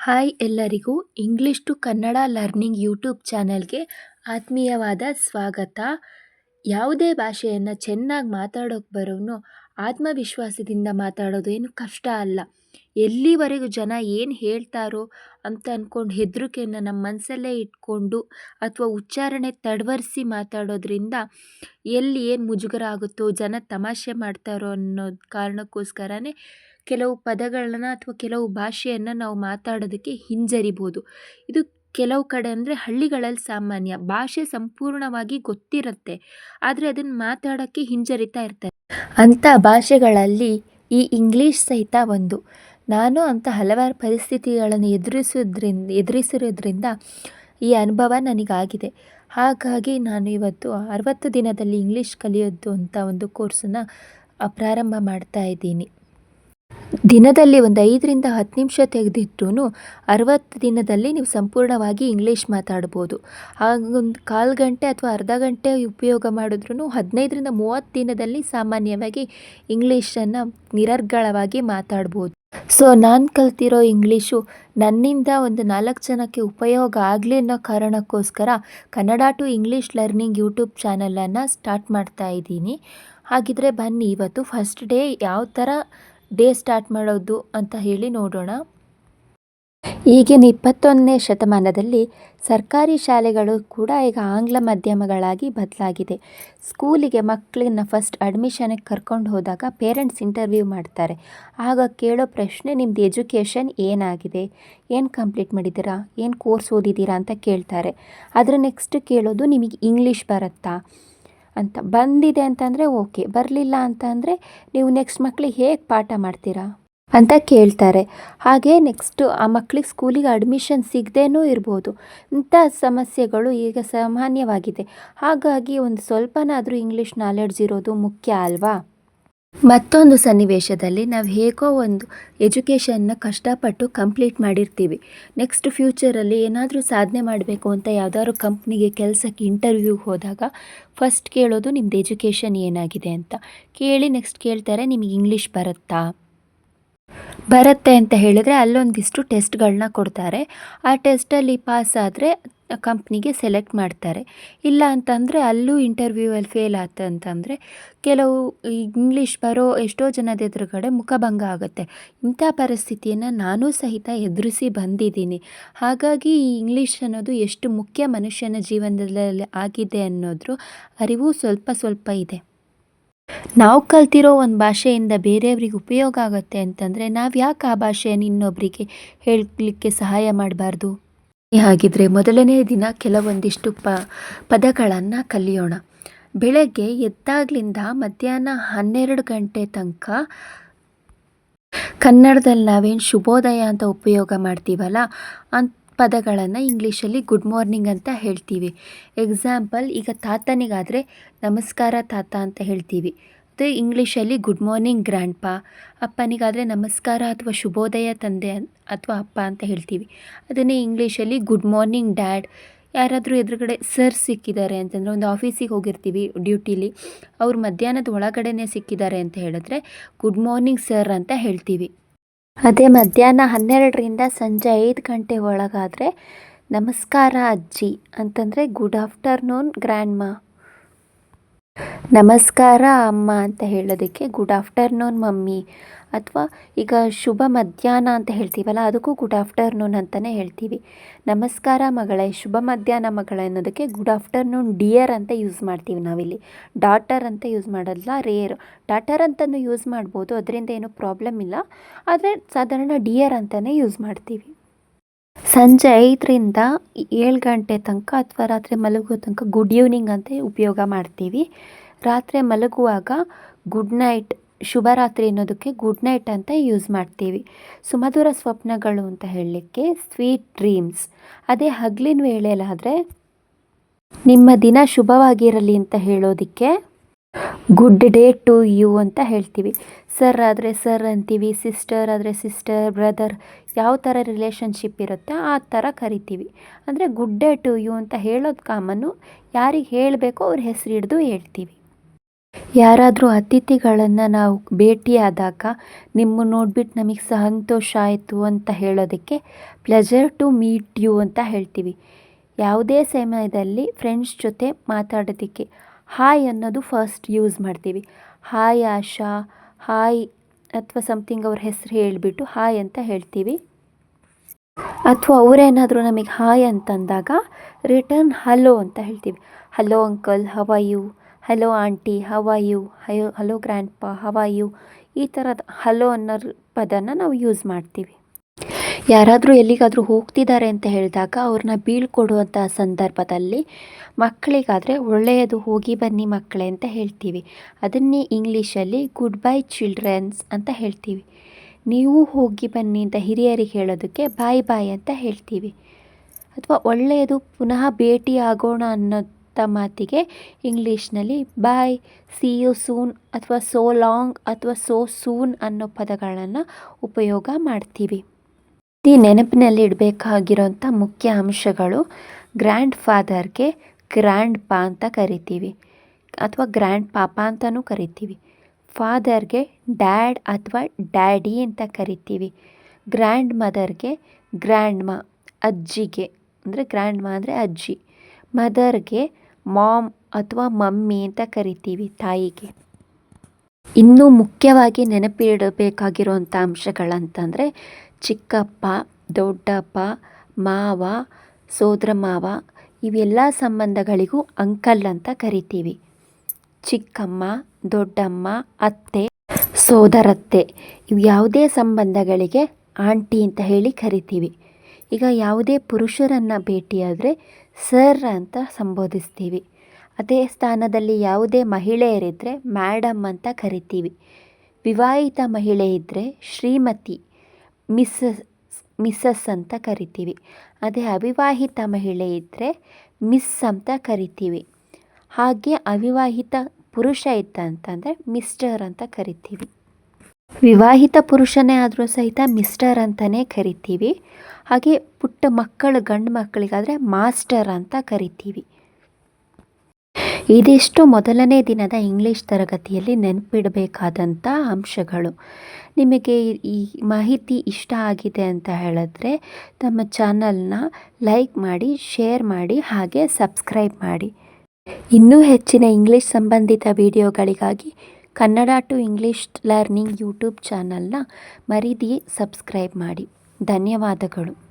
Hi ಎಲ್ಲರಿಗೂ English to Kannada learning YouTube ಚಾನಲ್ಗೆ ಆತ್ಮೀಯವಾದ ಸ್ವಾಗತ. ಯಾವುದೇ ಭಾಷೆಯನ್ನು ಚೆನ್ನಾಗಿ ಮಾತಾಡೋಕ್ಕೆ ಬರೋನು ಆತ್ಮವಿಶ್ವಾಸದಿಂದ ಮಾತಾಡೋದು ಏನು ಕಷ್ಟ ಅಲ್ಲ. ಎಲ್ಲಿವರೆಗೂ ಜನ ಏನು ಹೇಳ್ತಾರೋ ಅಂತ ಅಂದ್ಕೊಂಡು ಹೆದರಿಕೆಯನ್ನು ನಮ್ಮ ಮನಸ್ಸಲ್ಲೇ ಇಟ್ಕೊಂಡು ಅಥವಾ ಉಚ್ಚಾರಣೆ ತಡವರಿಸಿ ಮಾತಾಡೋದ್ರಿಂದ ಎಲ್ಲಿ ಏನು ಮುಜುಗರ ಆಗುತ್ತೋ, ಜನ ತಮಾಷೆ ಮಾಡ್ತಾರೋ ಅನ್ನೋ ಕಾರಣಕ್ಕೋಸ್ಕರನೇ ಕೆಲವು ಪದಗಳನ್ನು ಅಥವಾ ಕೆಲವು ಭಾಷೆಯನ್ನು ನಾವು ಮಾತಾಡೋದಕ್ಕೆ ಹಿಂಜರಿಬೋದು. ಇದು ಕೆಲವು ಕಡೆ ಅಂದರೆ ಹಳ್ಳಿಗಳಲ್ಲಿ ಸಾಮಾನ್ಯ. ಭಾಷೆ ಸಂಪೂರ್ಣವಾಗಿ ಗೊತ್ತಿರುತ್ತೆ, ಆದರೆ ಅದನ್ನು ಮಾತಾಡೋಕ್ಕೆ ಹಿಂಜರಿತಾ ಇರ್ತಾರೆ. ಅಂಥ ಭಾಷೆಗಳಲ್ಲಿ ಈ ಇಂಗ್ಲೀಷ್ ಸಹಿತ ಒಂದು. ನಾನು ಅಂಥ ಹಲವಾರು ಪರಿಸ್ಥಿತಿಗಳನ್ನು ಎದುರಿಸೋದ್ರಿಂದ, ಎದುರಿಸಿರೋದ್ರಿಂದ ಈ ಅನುಭವ ನನಗಾಗಿದೆ. ಹಾಗಾಗಿ ನಾನು ಇವತ್ತು ಅರವತ್ತು ದಿನದಲ್ಲಿ ಇಂಗ್ಲೀಷ್ ಕಲಿಯೋದು ಅಂತ ಒಂದು ಕೋರ್ಸನ್ನು ಪ್ರಾರಂಭ ಮಾಡ್ತಾ ಇದ್ದೀನಿ. ದಿನದಲ್ಲಿ ಒಂದು ಐದರಿಂದ ಹತ್ತು ನಿಮಿಷ ತೆಗೆದಿಟ್ರೂ ಅರವತ್ತು ದಿನದಲ್ಲಿ ನೀವು ಸಂಪೂರ್ಣವಾಗಿ ಇಂಗ್ಲೀಷ್ ಮಾತಾಡ್ಬೋದು. ಹಾಗೊಂದು ಕಾಲು ಗಂಟೆ ಅಥವಾ ಅರ್ಧ ಗಂಟೆ ಉಪಯೋಗ ಮಾಡಿದ್ರೂ ಹದಿನೈದರಿಂದ ಮೂವತ್ತು ದಿನದಲ್ಲಿ ಸಾಮಾನ್ಯವಾಗಿ ಇಂಗ್ಲೀಷನ್ನು ನಿರರ್ಗಳವಾಗಿ ಮಾತಾಡ್ಬೋದು. ಸೊ ನಾನು ಕಲ್ತಿರೋ ಇಂಗ್ಲೀಷು ನನ್ನಿಂದ ಒಂದು ನಾಲ್ಕು ಜನಕ್ಕೆ ಉಪಯೋಗ ಆಗಲಿ ಅನ್ನೋ ಕಾರಣಕ್ಕೋಸ್ಕರ Kannada to English learning YouTube ಚಾನಲನ್ನು ಸ್ಟಾರ್ಟ್ ಮಾಡ್ತಾ ಇದ್ದೀನಿ. ಹಾಗಿದ್ರೆ ಬನ್ನಿ, ಇವತ್ತು ಫಸ್ಟ್ ಡೇ ಯಾವ ಥರ ಡೇ ಸ್ಟಾರ್ಟ್ ಮಾಡೋದು ಅಂತ ಹೇಳಿ ನೋಡೋಣ. ಈಗಿನ ಇಪ್ಪತ್ತೊಂದನೇ ಶತಮಾನದಲ್ಲಿ ಸರ್ಕಾರಿ ಶಾಲೆಗಳು ಕೂಡ ಈಗ ಆಂಗ್ಲ ಮಾಧ್ಯಮಗಳಾಗಿ ಬದಲಾಗಿದೆ. ಸ್ಕೂಲಿಗೆ ಮಕ್ಕಳನ್ನ ಫಸ್ಟ್ ಅಡ್ಮಿಷನಿಗೆ ಕರ್ಕೊಂಡು ಹೋದಾಗ ಪೇರೆಂಟ್ಸ್ ಇಂಟರ್ವ್ಯೂ ಮಾಡ್ತಾರೆ. ಆಗ ಕೇಳೋ ಪ್ರಶ್ನೆ ನಿಮ್ಮದು ಎಜುಕೇಷನ್ ಏನಾಗಿದೆ? ಏನು ಕಂಪ್ಲೀಟ್ ಮಾಡಿದ್ದೀರಾ? ಏನು ಕೋರ್ಸ್ ಓದಿದ್ದೀರಾ ಅಂತ ಕೇಳ್ತಾರೆ. ಅದರ ನೆಕ್ಸ್ಟ್ ಕೇಳೋದು ನಿಮಗೆ ಇಂಗ್ಲೀಷ್ ಬರುತ್ತಾ? ಅಂತ. ಬಂದಿದೆ ಅಂತಂದರೆ ಓಕೆ. ಬರಲಿಲ್ಲ ಅಂತಂದರೆ ನೀವು ನೆಕ್ಸ್ಟ್ ಮಕ್ಳಿಗೆ ಹೇಗೆ ಪಾಠ ಮಾಡ್ತೀರಾ? ಅಂತ ಕೇಳ್ತಾರೆ. ಹಾಗೆ ನೆಕ್ಸ್ಟು ಆ ಮಕ್ಳಿಗೆ ಸ್ಕೂಲಿಗೆ ಅಡ್ಮಿಷನ್ ಸಿಗದೇನೂ ಇರ್ಬೋದು. ಇಂಥ ಸಮಸ್ಯೆಗಳು ಈಗ ಸಾಮಾನ್ಯವಾಗಿದೆ. ಹಾಗಾಗಿ ಒಂದು ಸ್ವಲ್ಪನಾದರೂ ಇಂಗ್ಲೀಷ್ ನಾಲೆಡ್ಜ್ ಇರೋದು ಮುಖ್ಯ ಅಲ್ವಾ? ಮತ್ತೊಂದು ಸನ್ನಿವೇಶದಲ್ಲಿ ನಾವು ಹೇಗೋ ಒಂದು ಎಜುಕೇಷನ್ನ ಕಷ್ಟಪಟ್ಟು ಕಂಪ್ಲೀಟ್ ಮಾಡಿರ್ತೀವಿ. ನೆಕ್ಸ್ಟ್ ಫ್ಯೂಚರಲ್ಲಿ ಏನಾದರೂ ಸಾಧನೆ ಮಾಡಬೇಕು ಅಂತ ಯಾವುದಾದ್ರು ಕಂಪ್ನಿಗೆ ಕೆಲಸಕ್ಕೆ ಇಂಟರ್ವ್ಯೂಗೆ ಹೋದಾಗ ಫಸ್ಟ್ ಕೇಳೋದು ನಿಮ್ಮದು ಎಜುಕೇಷನ್ ಏನಾಗಿದೆ ಅಂತ. ಕೇಳಿ ನೆಕ್ಸ್ಟ್ ಕೇಳ್ತಾರೆ ನಿಮಗೆ ಇಂಗ್ಲೀಷ್ ಬರುತ್ತಾ? ಬರುತ್ತೆ ಅಂತ ಹೇಳಿದರೆ ಅಲ್ಲೊಂದಿಷ್ಟು ಟೆಸ್ಟ್ಗಳನ್ನ ಕೊಡ್ತಾರೆ. ಆ ಟೆಸ್ಟಲ್ಲಿ ಪಾಸ್ ಆದರೆ ಕಂಪ್ನಿಗೆ ಸೆಲೆಕ್ಟ್ ಮಾಡ್ತಾರೆ. ಇಲ್ಲ ಅಂತಂದರೆ ಅಲ್ಲೂ ಇಂಟರ್ವ್ಯೂವಲ್ಲಿ ಫೇಲ್ ಆಯ್ತು ಅಂತಂದರೆ ಕೆಲವು ಇಂಗ್ಲೀಷ್ ಬರೋ ಎಷ್ಟೋ ಜನದ ಎದುರುಗಡೆ ಮುಖಭಂಗ ಆಗುತ್ತೆ. ಇಂಥ ಪರಿಸ್ಥಿತಿಯನ್ನು ನಾನೂ ಸಹಿತ ಎದುರಿಸಿ ಬಂದಿದ್ದೀನಿ. ಹಾಗಾಗಿ ಈ ಇಂಗ್ಲೀಷ್ ಅನ್ನೋದು ಎಷ್ಟು ಮುಖ್ಯ ಮನುಷ್ಯನ ಜೀವನದಲ್ಲಿ ಆಗಿದೆ ಅನ್ನೋದ್ರ ಅರಿವು ಸ್ವಲ್ಪ ಸ್ವಲ್ಪ ಇದೆ. ನಾವು ಕಲ್ತಿರೋ ಒಂದು ಭಾಷೆಯಿಂದ ಬೇರೆಯವ್ರಿಗೆ ಉಪಯೋಗ ಆಗುತ್ತೆ ಅಂತಂದರೆ ನಾವು ಯಾಕೆ ಆ ಭಾಷೆಯನ್ನು ಇನ್ನೊಬ್ಬರಿಗೆ ಹೇಳಲಿಕ್ಕೆ ಸಹಾಯ ಮಾಡಬಾರ್ದು? ಹಾಗಿದ್ರೆ ಮೊದಲನೇ ದಿನ ಕೆಲವೊಂದಿಷ್ಟು ಪ, ಪದಗಳನ್ನು ಕಲಿಯೋಣ. ಬೆಳಗ್ಗೆ ಎದ್ದಾಗ್ಲಿಂದ ಮಧ್ಯಾಹ್ನ ಹನ್ನೆರಡು ಗಂಟೆ ತನಕ ಕನ್ನಡದಲ್ಲಿ ನಾವೇನು ಶುಭೋದಯ ಅಂತ ಉಪಯೋಗ ಮಾಡ್ತೀವಲ್ಲ ಅಂತ ಪದಗಳನ್ನು ಇಂಗ್ಲೀಷಲ್ಲಿ ಗುಡ್ ಮಾರ್ನಿಂಗ್ ಅಂತ ಹೇಳ್ತೀವಿ. ಎಕ್ಸಾಂಪಲ್, ಈಗ ತಾತನಿಗಾದರೆ ನಮಸ್ಕಾರ ತಾತ ಅಂತ ಹೇಳ್ತೀವಿ. ಅದೇ ಇಂಗ್ಲೀಷಲ್ಲಿ ಗುಡ್ ಮಾರ್ನಿಂಗ್ ಗ್ರ್ಯಾಂಡ್ ಪಾ ಅಪ್ಪನಿಗಾದರೆ ನಮಸ್ಕಾರ ಅಥವಾ ಶುಭೋದಯ ತಂದೆ ಅಥವಾ ಅಪ್ಪ ಅಂತ ಹೇಳ್ತೀವಿ. ಅದನ್ನೇ ಇಂಗ್ಲೀಷಲ್ಲಿ ಗುಡ್ ಮಾರ್ನಿಂಗ್ ಡ್ಯಾಡ್ ಯಾರಾದರೂ ಎದುರುಗಡೆ ಸರ್ ಸಿಕ್ಕಿದ್ದಾರೆ ಅಂತಂದರೆ ಒಂದು ಆಫೀಸಿಗೆ ಹೋಗಿರ್ತೀವಿ ಡ್ಯೂಟಿಲಿ. ಅವ್ರು ಮಧ್ಯಾಹ್ನದ ಒಳಗಡೆನೇ ಸಿಕ್ಕಿದ್ದಾರೆ ಅಂತ ಹೇಳಿದ್ರೆ ಗುಡ್ ಮಾರ್ನಿಂಗ್ ಸರ್ ಅಂತ ಹೇಳ್ತೀವಿ. ಅದೇ ಮಧ್ಯಾಹ್ನ ಹನ್ನೆರಡರಿಂದ ಸಂಜೆ ಐದು ಗಂಟೆ ಒಳಗಾದರೆ ನಮಸ್ಕಾರ ಅಜ್ಜಿ ಅಂತಂದರೆ ಗುಡ್ ಆಫ್ಟರ್ನೂನ್ ಗ್ರ್ಯಾಂಡ್ ಮಾ ನಮಸ್ಕಾರ ಅಮ್ಮ ಅಂತ ಹೇಳೋದಕ್ಕೆ ಗುಡ್ ಆಫ್ಟರ್ನೂನ್ ಮಮ್ಮಿ. ಅಥವಾ ಈಗ ಶುಭ ಮಧ್ಯಾಹ್ನ ಅಂತ ಹೇಳ್ತೀವಲ್ಲ, ಅದಕ್ಕೂ ಗುಡ್ ಆಫ್ಟರ್ನೂನ್ ಅಂತಲೇ ಹೇಳ್ತೀವಿ. ನಮಸ್ಕಾರ ಮಗಳೇ, ಶುಭ ಮಧ್ಯಾಹ್ನ ಮಗಳೇ ಅನ್ನೋದಕ್ಕೆ ಗುಡ್ ಆಫ್ಟರ್ನೂನ್ ಡಿಯರ್ ಅಂತ ಯೂಸ್ ಮಾಡ್ತೀವಿ ನಾವಿಲ್ಲಿ. ಡಾಟರ್ ಅಂತ ಯೂಸ್ ಮಾಡೋದಿಲ್ಲ ರೇರ್ ಡಾಟರ್ ಅಂತಲೂ ಯೂಸ್ ಮಾಡ್ಬೋದು, ಅದರಿಂದ ಏನೂ ಪ್ರಾಬ್ಲಮ್ ಇಲ್ಲ. ಆದರೆ ಸಾಧಾರಣ ಡಿಯರ್ ಅಂತಲೇ ಯೂಸ್ ಮಾಡ್ತೀವಿ. ಸಂಜೆ ಐದರಿಂದ ಏಳು ಗಂಟೆ ತನಕ ಅಥವಾ ರಾತ್ರಿ ಮಲಗುವ ತನಕ ಗುಡ್ ಈವ್ನಿಂಗ್ ಅಂತ ಉಪಯೋಗ ಮಾಡ್ತೀವಿ. ರಾತ್ರಿ ಮಲಗುವಾಗ ಗುಡ್ ನೈಟ್ ಶುಭರಾತ್ರಿ ಅನ್ನೋದಕ್ಕೆ ಗುಡ್ ನೈಟ್ ಅಂತ ಯೂಸ್ ಮಾಡ್ತೀವಿ. ಸುಮಧುರ ಸ್ವಪ್ನಗಳು ಅಂತ ಹೇಳಲಿಕ್ಕೆ ಸ್ವೀಟ್ ಡ್ರೀಮ್ಸ್ ಅದೇ ಹಗಲಿನ ವೇಳೆಯಲ್ಲಾದರೆ ನಿಮ್ಮ ದಿನ ಶುಭವಾಗಿರಲಿ ಅಂತ ಹೇಳೋದಕ್ಕೆ ಗುಡ್ ಡೇ ಟು ಯು ಅಂತ ಹೇಳ್ತೀವಿ. ಸರ್ ಆದರೆ ಸರ್ ಅಂತೀವಿ ಸಿಸ್ಟರ್ ಆದರೆ ಸಿಸ್ಟರ್ ಬ್ರದರ್ ಯಾವ ಥರ ರಿಲೇಷನ್ಶಿಪ್ ಇರುತ್ತೆ ಆ ಥರ ಕರಿತೀವಿ. ಅಂದರೆ ಗುಡ್ ಡೇ ಟು ಯು ಅಂತ ಹೇಳೋದು ಕಾಮನ್ನು ಯಾರಿಗೆ ಹೇಳಬೇಕೋ ಅವ್ರ ಹೆಸರು ಹಿಡಿದು ಹೇಳ್ತೀವಿ. ಯಾರಾದರೂ ಅತಿಥಿಗಳನ್ನು ನಾವು ಭೇಟಿಯಾದಾಗ ನಿಮ್ಮ ನೋಡ್ಬಿಟ್ಟು ನಮಗೆ ಸಂತೋಷ ಆಯಿತು ಅಂತ ಹೇಳೋದಕ್ಕೆ ಪ್ಲೆಜರ್ ಟು ಮೀಟ್ ಯು ಅಂತ ಹೇಳ್ತೀವಿ. ಯಾವುದೇ ಸಮಯದಲ್ಲಿ ಫ್ರೆಂಡ್ಸ್ ಜೊತೆ ಮಾತಾಡೋದಕ್ಕೆ ಹಾಯ್ ಅನ್ನೋದು ಫಸ್ಟ್ ಯೂಸ್ ಮಾಡ್ತೀವಿ. ಹಾಯ್ ಆಶಾ, ಹಾಯ್ ಅಥವಾ ಸಮಥಿಂಗ್ ಅವ್ರ ಹೆಸರು ಹೇಳಿಬಿಟ್ಟು ಹಾಯ್ ಅಂತ ಹೇಳ್ತೀವಿ. ಅಥವಾ ಅವರೇನಾದರೂ ನಮಗೆ ಹಾಯ್ ಅಂತಂದಾಗ ರಿಟರ್ನ್ ಹಲೋ ಅಂತ ಹೇಳ್ತೀವಿ. Hello uncle how are you hello aunty how are you you hello grandpa how are you ಈ ಥರದ ಹಲೋ ಅನ್ನೋ ಪದನ ನಾವು ಯೂಸ್ ಮಾಡ್ತೀವಿ. ಯಾರಾದರೂ ಎಲ್ಲಿಗಾದರೂ ಹೋಗ್ತಿದ್ದಾರೆ ಅಂತ ಹೇಳಿದಾಗ ಅವ್ರನ್ನ ಬೀಳ್ಕೊಡುವಂಥ ಸಂದರ್ಭದಲ್ಲಿ ಮಕ್ಕಳಿಗಾದರೆ ಒಳ್ಳೆಯದು, ಹೋಗಿ ಬನ್ನಿ ಮಕ್ಕಳೇ ಅಂತ ಹೇಳ್ತೀವಿ. ಅದನ್ನೇ ಇಂಗ್ಲೀಷಲ್ಲಿ ಗುಡ್ ಬೈ ಚಿಲ್ಡ್ರನ್ಸ್ ಅಂತ ಹೇಳ್ತೀವಿ. ನೀವು ಹೋಗಿ ಬನ್ನಿ ಅಂತ ಹಿರಿಯರಿಗೆ ಹೇಳೋದಕ್ಕೆ ಬಾಯ್ ಬಾಯ್ ಅಂತ ಹೇಳ್ತೀವಿ. ಅಥವಾ ಒಳ್ಳೆಯದು, ಪುನಃ ಭೇಟಿ ಆಗೋಣ ಅನ್ನೋಂಥ ಮಾತಿಗೆ ಇಂಗ್ಲೀಷ್ನಲ್ಲಿ ಬಾಯ್ ಸಿ ಯು ಸೂನ್ ಅಥವಾ ಸೋ ಲಾಂಗ್ ಅಥವಾ ಸೋ ಸೂನ್ ಅನ್ನೋ ಪದಗಳನ್ನು ಉಪಯೋಗ ಮಾಡ್ತೀವಿ. ಈ ನೆನಪಿನಲ್ಲಿ ಇಡಬೇಕಾಗಿರೋಂಥ ಮುಖ್ಯ ಅಂಶಗಳು ಗ್ರ್ಯಾಂಡ್ ಫಾದರ್ಗೆ ಗ್ರ್ಯಾಂಡ್ ಪಾ ಅಂತ ಕರಿತೀವಿ ಅಥವಾ ಗ್ರ್ಯಾಂಡ್ ಪಾಪ ಅಂತಲೂ ಕರಿತೀವಿ. ಫಾದರ್ಗೆ ಡ್ಯಾಡ್ ಅಥವಾ ಡ್ಯಾಡಿ ಅಂತ ಕರಿತೀವಿ. ಗ್ರ್ಯಾಂಡ್ ಮದರ್ಗೆ ಗ್ರ್ಯಾಂಡ್ ಮಾ, ಅಜ್ಜಿಗೆ, ಅಂದರೆ ಗ್ರ್ಯಾಂಡ್ ಮಾ ಅಂದರೆ ಅಜ್ಜಿ. ಮದರ್ಗೆ ಮಾಮ್ ಅಥವಾ ಮಮ್ಮಿ ಅಂತ ಕರಿತೀವಿ ತಾಯಿಗೆ. ಇನ್ನೂ ಮುಖ್ಯವಾಗಿ ನೆನಪಿಡಬೇಕಾಗಿರುವಂಥ ಅಂಶಗಳಂತಂದರೆ ಚಿಕ್ಕಪ್ಪ, ದೊಡ್ಡಪ್ಪ, ಮಾವ ಸೋದರ ಮಾವ ಇವೆಲ್ಲ ಸಂಬಂಧಗಳಿಗೂ ಅಂಕಲ್ ಅಂತ ಕರಿತೀವಿ. ಚಿಕ್ಕಮ್ಮ, ದೊಡ್ಡಮ್ಮ, ಅತ್ತೆ, ಸೋದರತ್ತೆ ಇವು ಯಾವುದೇ ಸಂಬಂಧಗಳಿಗೆ ಆಂಟಿ ಅಂತ ಹೇಳಿ ಕರಿತೀವಿ. ಈಗ ಯಾವುದೇ ಪುರುಷರನ್ನು ಭೇಟಿಯಾದರೆ ಸರ್ ಅಂತ ಸಂಬೋಧಿಸ್ತೀವಿ. ಅದೇ ಸ್ಥಾನದಲ್ಲಿ ಯಾವುದೇ ಮಹಿಳೆಯರಿದ್ದರೆ ಮ್ಯಾಡಮ್ ಅಂತ ಕರಿತೀವಿ. ವಿವಾಹಿತ ಮಹಿಳೆ ಇದ್ದರೆ ಶ್ರೀಮತಿ ಮಿಸ್ಸಸ್ ಮಿಸ್ಸಸ್ ಅಂತ ಕರಿತೀವಿ. ಅದೇ ಅವಿವಾಹಿತ ಮಹಿಳೆ ಇದ್ದರೆ ಮಿಸ್ ಅಂತ ಕರಿತೀವಿ. ಹಾಗೆ ಅವಿವಾಹಿತ ಪುರುಷ ಇದ್ದ ಅಂತಂದರೆ ಮಿಸ್ಟರ್ ಅಂತ ಕರಿತೀವಿ. ವಿವಾಹಿತ ಪುರುಷನೇ ಆದರೂ ಸಹಿತ ಮಿಸ್ಟರ್ ಅಂತಲೇ ಕರಿತೀವಿ. ಹಾಗೆ ಪುಟ್ಟ ಮಕ್ಕಳು ಗಂಡು ಮಕ್ಕಳಿಗಾದರೆ ಮಾಸ್ಟರ್ ಅಂತ ಕರಿತೀವಿ. ಇದಿಷ್ಟು ಮೊದಲನೇ ದಿನದ ಇಂಗ್ಲೀಷ್ ತರಗತಿಯಲ್ಲಿ ನೆನಪಿಡಬೇಕಾದಂಥ ಅಂಶಗಳು. ನಿಮಗೆ ಈ ಮಾಹಿತಿ ಇಷ್ಟ ಆಗಿದೆ ಅಂತ ಹೇಳಿದ್ರೆ ನಮ್ಮ ಚಾನಲ್ನ ಲೈಕ್ ಮಾಡಿ, ಶೇರ್ ಮಾಡಿ, ಹಾಗೆ ಸಬ್ಸ್ಕ್ರೈಬ್ ಮಾಡಿ. ಇನ್ನೂ ಹೆಚ್ಚಿನ ಇಂಗ್ಲೀಷ್ ಸಂಬಂಧಿತ ವಿಡಿಯೋಗಳಿಗಾಗಿ Kannada to English learning YouTube ಚಾನಲ್ನ ಮರಿದಿ ಸಬ್ಸ್ಕ್ರೈಬ್ ಮಾಡಿ. ಧನ್ಯವಾದಗಳು.